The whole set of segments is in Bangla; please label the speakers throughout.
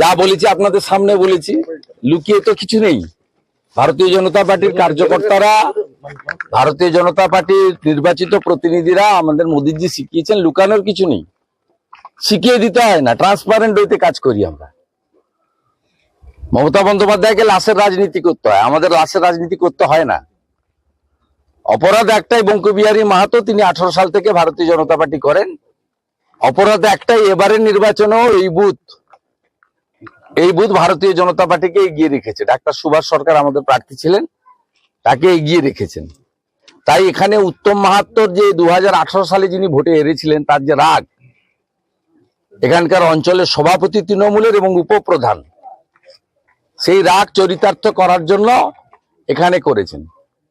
Speaker 1: যা বলেছি আপনাদের সামনে বলেছি লুকিয়ে তো কিছু নেই। ভারতীয় জনতা পার্টির কার্যকর্তারা ভারতীয় জনতা পার্টির নির্বাচিত প্রতিনিধিরা আমাদের মোদীজি শিখিয়েছেন লুকানোর কিছু নেই। শিখিয়ে দিতে হয় না ট্রান্সপারেন্ট হইতে কাজ করি আমরা। মমতা বন্দ্যোপাধ্যায়কে লাশের রাজনীতি করতে হয় আমাদের লাশের রাজনীতি করতে হয় না। অপরাধ একটাই বঙ্কবিহারী মাহাতো, তিনি আঠারো সাল থেকে ভারতীয় জনতা পার্টি করেন। অপরাধ একটাই, এবারের নির্বাচনেও এই বুথ এই বুথ ভারতীয় জনতা পার্টিকে এগিয়ে রেখেছে। ডাক্তার সুভাষ সরকার আমাদের প্রার্থী ছিলেন, তাকে এগিয়ে রেখেছেন। তাই এখানে উত্তম মাহাত্মর যে দু হাজার আঠারো সালে যিনি ভোটে হেরেছিলেন, তার যে রাগ, এখানকার অঞ্চলের সভাপতি তৃণমূলের এবং উপপ্রধান, সেই রাগ চরিতার্থ করার জন্য এখানে করেছেন।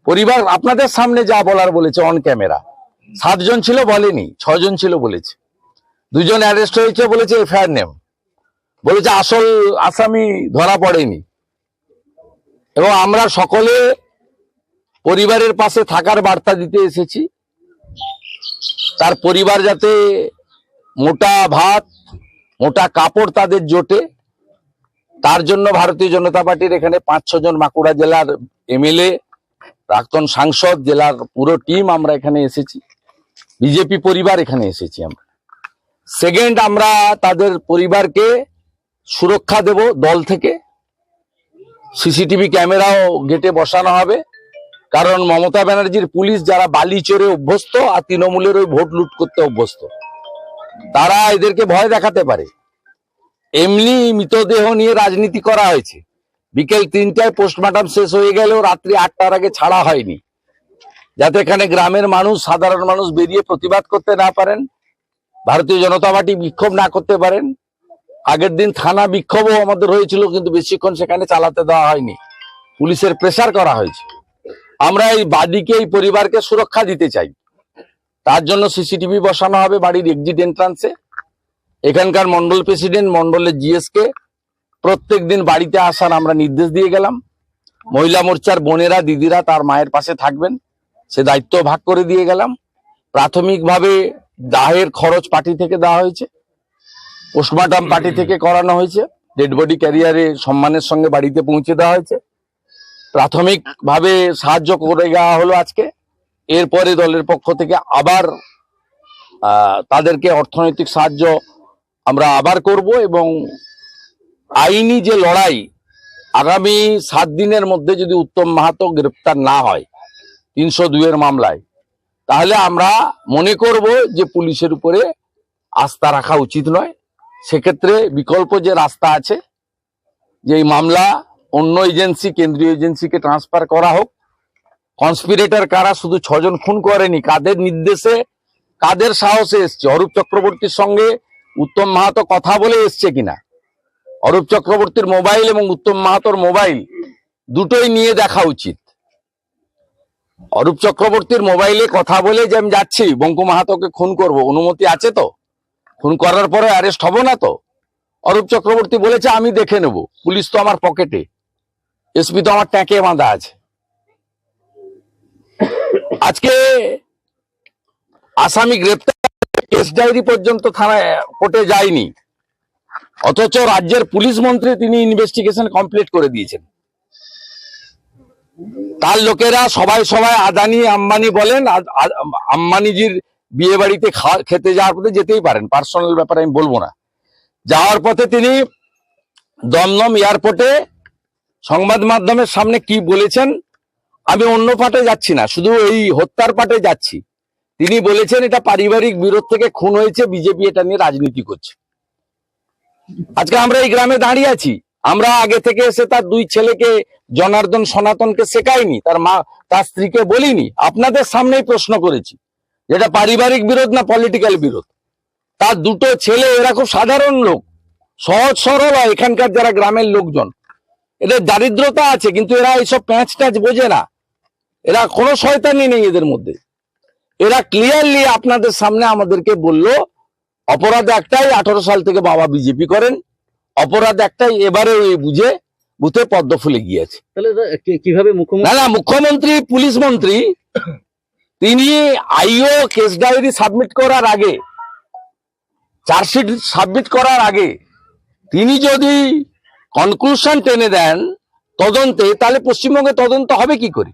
Speaker 1: পরিবার আপনাদের সামনে যা বলার বলেছে অন ক্যামেরা সাতজন ছিল বলেনি, ছজন ছিল বলেছে। দুজন অ্যারেস্ট হয়েছে বলেছে এফআইআর নেম বলেছে আসল আসামি ধরা পড়েনি। এবং আমরা সকলে পরিবারের পাশে থাকার বার্তা দিতে এসেছি। তার পরিবার যাতে মোটা ভাত, মোটা কাপড় তাদের জোটে। তার জন্য ভারতীয় জনতা পার্টির এখানে পাঁচ ছজন বাঁকুড়া জেলার এমএলএ প্রাক্তন সাংসদ, জেলার পুরো টিম আমরা এখানে এসেছি। বিজেপি পরিবার এখানে এসেছি আমরা। সেকেন্ড আমরা তাদের পরিবারকে সুরক্ষা দেব দল থেকে। সিসিটিভি ক্যামেরাও গেটে বসানো হবে। কারণ মমতা ব্যানার্জির পুলিশ যারা বালি চড়ে অভ্যস্ত আর তৃণমূলের ওই ভোট লুট করতে অভ্যস্ত, তারা এদেরকে ভয় দেখাতে পারে। এমনি মৃতদেহ নিয়ে রাজনীতি করা হয়েছে। বিকেল তিনটায় পোস্টমর্টম শেষ হয়ে গেলেও রাত্রি আটটার আগে ছাড়া হয়নি। যাতে এখানে গ্রামের মানুষ, সাধারণ মানুষ বেরিয়ে প্রতিবাদ করতে না পারেন, ভারতীয় জনতা পার্টি বিক্ষোভ না করতে পারেন। আগের দিন থানা বিক্ষোভও আমাদের হয়েছিল, কিন্তু বেশিক্ষণ সেখানে চালাতে দেওয়া হয়নি। পুলিশের প্রেসার করা হয়েছে। আমরা এই বাদীকে, এই পরিবারকে সুরক্ষা দিতে চাই। তার জন্য সিসিটিভি বসানো হবে বাড়ির এক্সিট এন্ট্রান্সে এখানকার মন্ডল প্রেসিডেন্ট মন্ডলের জিএস কে প্রত্যেক দিন বাড়িতে আসার আমরা নির্দেশ দিয়ে গেলাম। মহিলা মোর্চার বোনেরা, দিদিরা তার মায়ের পাশে থাকবেন। সে দায়িত্ব ভাগ করে দিয়ে গেলাম। প্রাথমিকভাবে দাহের খরচ পার্টি থেকে দেওয়া হয়েছে। পোস্টমর্টম পার্টি থেকে করানো হয়েছে। ডেড বডি ক্যারিয়ারে সম্মানের সঙ্গে বাড়িতে পৌঁছে দেওয়া হয়েছে। প্রাথমিকভাবে সাহায্য করে দেওয়া হলো আজকে। এরপরে দলের পক্ষ থেকে আবার তাদেরকে অর্থনৈতিক সাহায্য আমরা আবার করব এবং আইনি যে লড়াই আগামী সাত দিনের মধ্যে যদি উত্তম মাহাতো গ্রেপ্তার না হয়, তিনশো দুইয়ের মামলায়, তাহলে আমরা মনে করব যে পুলিশের উপরে আস্থা রাখা উচিত নয়। সেক্ষেত্রে বিকল্প যে রাস্তা আছে যে এই মামলা অন্য এজেন্সি, কেন্দ্রীয় এজেন্সিকে ট্রান্সফার করা হোক, কনস্পিরেটর কারা শুধু ছজন খুন করেনি, কাদের নির্দেশে, কাদের সাহসে এসছে, অরূপ চক্রবর্তীর সঙ্গে উত্তম মাহাতো কথা বলে এসছে কিনা? অরূপ চক্রবর্তীর মোবাইল এবং উত্তম মাহাতোর মোবাইল দুটোই নিয়ে দেখা উচিত। অরূপ চক্রবর্তীর মোবাইলে কথা বলে যে আমি যাচ্ছি, বঙ্কু মাহাতোকে খুন করব, অনুমতি আছে তো? খুন করার পরে অ্যারেস্ট হব না তো? অরূপ চক্রবর্তী বলেছে, আমি দেখে নেব, পুলিশ তো আমার পকেটে, এসপি তো আমার ট্যাঁকে বাঁধা আছে। আজকে আসামি গ্রেপ্তার কেস ডায়েরি পর্যন্ত থানায় কোর্টে যায়নি। অথচ রাজ্যের পুলিশ মন্ত্রী তিনি ইনভেস্টিগেশন কমপ্লিট করে দিয়েছেন। তার লোকেরা সবাই সবাই আদানি, আম্বানি বলেন আম্বানিজির বিয়ে বাড়িতে খেতে যাওয়ার পথে যেতেই পারেন। পার্সোনাল ব্যাপারে আমি বলব না। যাওয়ার পথে তিনি দমদম এয়ারপোর্টে সংবাদ মাধ্যমের সামনে কি বলেছেন, আমি অন্য পাটে যাচ্ছি না, শুধু এই হত্যার পাটে যাচ্ছি। তিনি বলেছেন, এটা পারিবারিক বিরোধ থেকে খুন হয়েছে, বিজেপি এটা নিয়ে রাজনীতি করছে। আজকে আমরা এই গ্রামে দাঁড়িয়ে আছি। আমরা আগে থেকে এসে তার দুই ছেলেকে, জনার্দন সনাতনকে শেখাইনি, তার মা, তার স্ত্রীকে বলিনি। আপনাদের সামনেই প্রশ্ন করেছি, যেটা পারিবারিক বিরোধ না পলিটিক্যাল বিরোধ? তার দুটো ছেলে, এরা খুব সাধারণ লোক, সহজ সরল এখানকার যারা গ্রামের লোকজন। এদের দারিদ্রতা আছে, কিন্তু এরা এইসব প্যাঁচ ট্যাঁচ বোঝে না। এরা কোনো শয়তানি নেই এদের মধ্যে। এরা ক্লিয়ারলি আপনাদের সামনে আমাদেরকে বলল অপরাধ একটাই আঠারো সাল থেকে বাবা বিজেপি করেন। অপরাধ একটাই এবারে বুঝে বুথে পদ্ম ফুলে গিয়েছে।
Speaker 2: কীভাবে
Speaker 1: না
Speaker 2: মুখ্যমন্ত্রী
Speaker 1: না মুখ্যমন্ত্রী পুলিশ মন্ত্রী তিনি আইও কেস ডায়েরি সাবমিট করার আগে চার্জশিট সাবমিট করার আগে তিনি যদি কনক্লুশন টেনে দেন তদন্তে তাহলে পশ্চিমবঙ্গে তদন্ত হবে কি করে?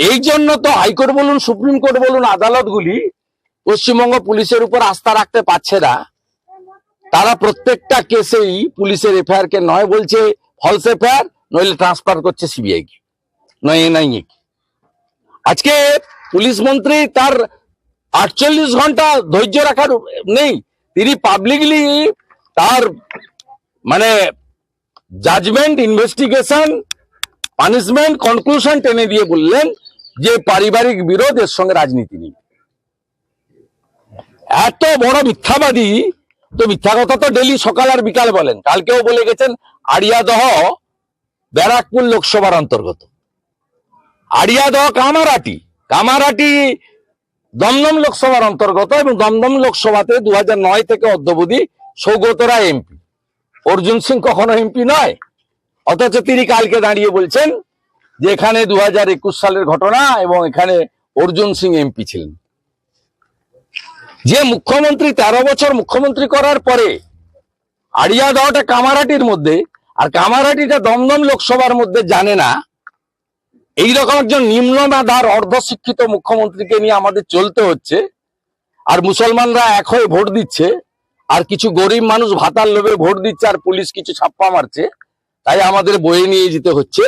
Speaker 1: এই জন্য তো হাইকোর্ট বলুন সুপ্রিম কোর্ট বলুন আদালতগুলি পশ্চিমবঙ্গ পুলিশের উপর আস্থা রাখতে পারছে না। তারা প্রত্যেকটা কেসেই পুলিশের এফআইআর কে নয় বলছে ফলস এফআইআর, নইলে ট্রান্সফার করছে সিবিআই কে। নয় এনআইএ কে আজকে পুলিশ মন্ত্রী তার আটচল্লিশ ঘণ্টা ধৈর্য রাখার নেই। তিনি পাবলিকলি তার মানে জাজমেন্ট ইনভেস্টিগেশন পানিশমেন্ট কনক্লুশন টেনে দিয়ে বললেন যে পারিবারিক বিরোধ, এর সঙ্গে রাজনীতি নেই। এত বড় মিথ্যাবাদী, তো মিথ্যা কথা তো ডেলি সকাল আর বিকাল বলেন। কালকেও বলে গেছেন, আড়িয়াদহ, ব্যারাকপুর লোকসভার অন্তর্গত। আড়িয়াদহ কামারাটি কামারাটি দমদম লোকসভার অন্তর্গত এবং দমদম লোকসভাতে দু নয় থেকে অদ্যবধি সৌগত রায় এমপি। অর্জুন সিং কখনো এমপি নয়, অথচ তিনি কালকে দাঁড়িয়ে বলছেন যে এখানে দু সালের ঘটনা এবং এখানে অর্জুন সিং এমপি ছিলেন। যে মুখ্যমন্ত্রী তেরো বছর মুখ্যমন্ত্রী করার পরে আড়িয়া দেওয়াটা কামারাটির মধ্যে, আর কামারাটিটা দমদম লোকসভার মধ্যে জানে না, এইরকম একজন নিম্ন মেধার অর্ধশিক্ষিত মুখ্যমন্ত্রীকে নিয়ে আমাদের চলতে হচ্ছে, আর মুসলমানরা এক হয়ে ভোট দিচ্ছে, আর কিছু গরিব মানুষ ভাতার লোভে ভোট দিচ্ছে, আর পুলিশ কিছু ছাপ্পা মারছে, তাই আমাদের বয়ে নিয়ে যেতে হচ্ছে।